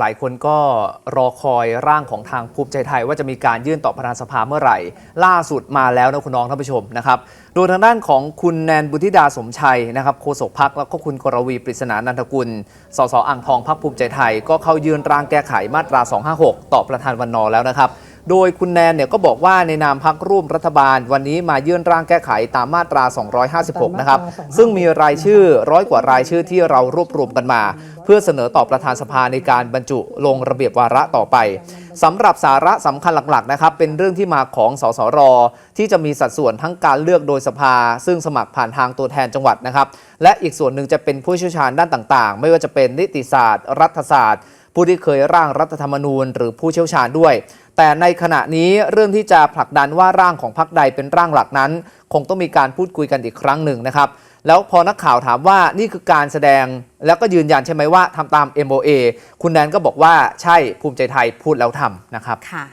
หลายคนก็รอคอยร่างของทางภูมิใจไทย ว่าจะมีการยื่นต่อประธานสภาเมื่อไหร่ ล่าสุดมาแล้วนะคุณน้องท่านผู้ชมนะครับ โดยทางด้านของคุณแนนบุธิดาสมชัยนะครับโฆษกพักแล้วก็คุณกรวีปริศนานันทกุล สสอ่างทองพักภูมิใจไทย ก็เข้ายื่นร่างแก้ไขมาตรา 256 ต่อประธานวันนอแล้วนะครับ โดยคุณแนนเนี่ยก็บอกว่าในนามพักร่วมรัฐบาล วันนี้มายื่นร่างแก้ไขตามมาตรา 256 นะครับ ซึ่งมีรายชื่อร้อยกว่ารายชื่อที่เรารวบรวมกันมา เพื่อเสนอต่อประธานสภาในการบรรจุลงระเบียบวาระต่อไปสำหรับสาระสำคัญหลักๆ นะครับ เป็นเรื่องที่มาของสสร ที่จะมีสัดส่วนทั้งการเลือกโดยสภา ซึ่งสมัครผ่านทางตัวแทนจังหวัดนะครับ และอีกส่วนหนึ่งจะเป็นผู้เชี่ยวชาญด้านต่างๆ ไม่ว่าจะเป็นนิติศาสตร์ รัฐศาสตร์ ผู้ที่เคยร่างรัฐธรรมนูญ หรือผู้เชี่ยวชาญด้วย แต่ในขณะนี้เรื่องที่จะผลักดันว่าร่างของพรรคใดเป็นร่างหลักนั้น คงต้องมีการพูดคุยกันอีกครั้งหนึ่งนะครับแล้วพอนักข่าวถามว่านี่คือการแสดงแล้วก็ยืนยันใช่ไหมว่าทำตาม MOA คุณแนนก็บอกว่าใช่ภูมิใจไทยพูดแล้วทำนะครับค่ะ